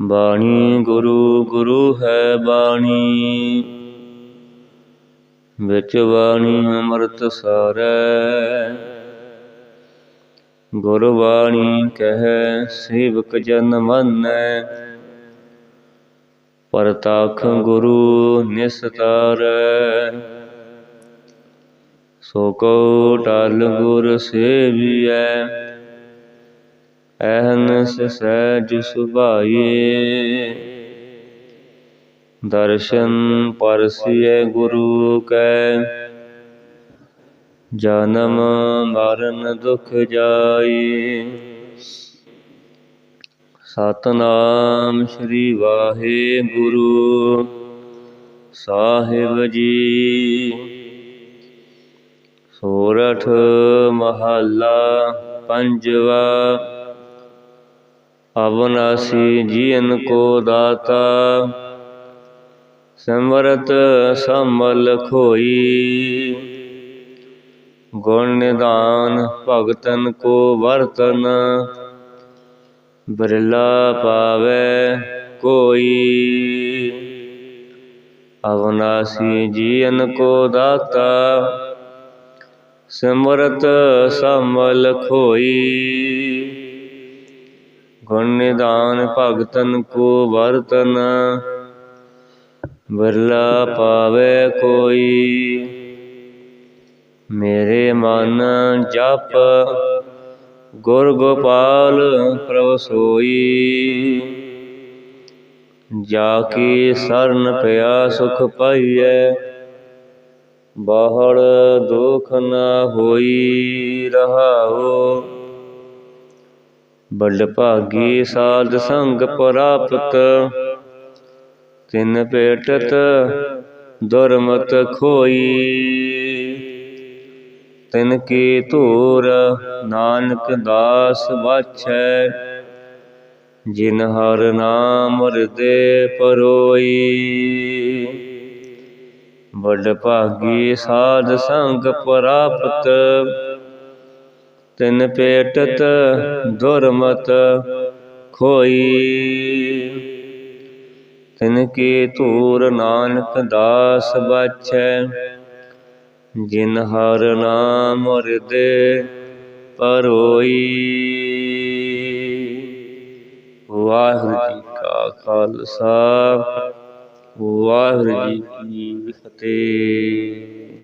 ਬਾਣੀ ਗੁਰੂ ਗੁਰੂ ਹੈ ਬਾਣੀ। ਵਿੱਚ ਬਾਣੀ ਅੰਮ੍ਰਿਤ ਸਾਰੈ। ਗੁਰ ਬਾਣੀ ਕਹੈ, ਸੇਵਕ ਜਨ ਮੰਨੈ। ਪਰਤਾਖ ਗੁਰੂ ਨਿਸਤਾਰੈ। ਸੋ ਕੋ ਟਲ ਗੁਰ ਸੇਵੀਐ। ਅਹਨਸ ਸਹਿਜ ਸੁਭਾਈਏ ਦਰਸ਼ਨ ਪਰਸਿਐ ਗੁਰੂ ਕੈ। ਜਨਮ ਮਰਨ ਦੁਖ ਜਾਈ। ਸਤਨਾਮ ਸ੍ਰੀ ਵਾਹਿਗੁਰੂ ਸਾਹਿਬ ਜੀ। ਸੋਰਠ ਮਹੱਲਾ ਪੰਜਵਾ ਅਵਨਾਸੀ ਜੀਨ ਕੋ ਦਾਤਾ, ਸਿਮਰਤ ਸਮਲ ਖੋਈ। ਗੁਣ ਨਿਦਾਨ ਭਗਤਨ ਕੋ ਵਰਤਨ, ਬਿਰਲਾ ਪਾਵੇ ਕੋਈ। ਅਵਨਾਸੀ ਜੀਨ ਕੋ ਦਾਤਾ, ਸਿਮਰਤ ਸਮਲ ਖੋਈ। ਗੁਣ ਨਿਦਾਨ ਭਗਤਨ ਕੋ ਵਰਤਨ ਬਿਰਲਾ ਪਾਵੇ ਕੋਈ। ਮੇਰੇ ਮਨ ਜਪ, ਗੁਰ ਗੋਪਾਲ ਪ੍ਰਭ ਸੋਈ। ਜਾ ਕੇ ਸਰਨ ਪਿਆ ਸੁਖ ਪਾਈਐ, ਬਾਹੜ ਦੁਖ ਨਾ ਹੋਈ ਰਹਾਓ ਬਲ ਭਾਗੀ ਸਾਧ ਸੰਗ ਪ੍ਰਾਪਤ। ਤਿਨ ਭੇਟਤ ਦੁਰਮਤ ਖੋਈ। ਤਿਨ ਕੀ ਧੂਰ ਨਾਨਕ ਦਾਸ ਵਾਛੈ। ਜਿਨ ਹਰ ਨਾਮ ਹਿਰਦੇ ਪਰੋਈ। ਬੜ ਭਾਗੀ ਸਾਧ ਸੰਗ ਪ੍ਰਾਪਤ। ਤਿਨ ਪੇਟਤ ਦੁਰਮਤ ਖੋਈ। ਤਿਨ ਕੀ ਧੂਰ ਨਾਨਕ ਦਾਸ ਬਾਛੈ, ਜਿਨ ਹਰ ਨਾਮ ਹਿਰਦੇ ਪਰੋਈ ਵਾਹਿਗੁਰੂ ਜੀ ਕਾ ਖਾਲਸਾ, ਵਾਹਿਗੁਰੂ ਜੀ ਕੀ ਫਤਿਹ।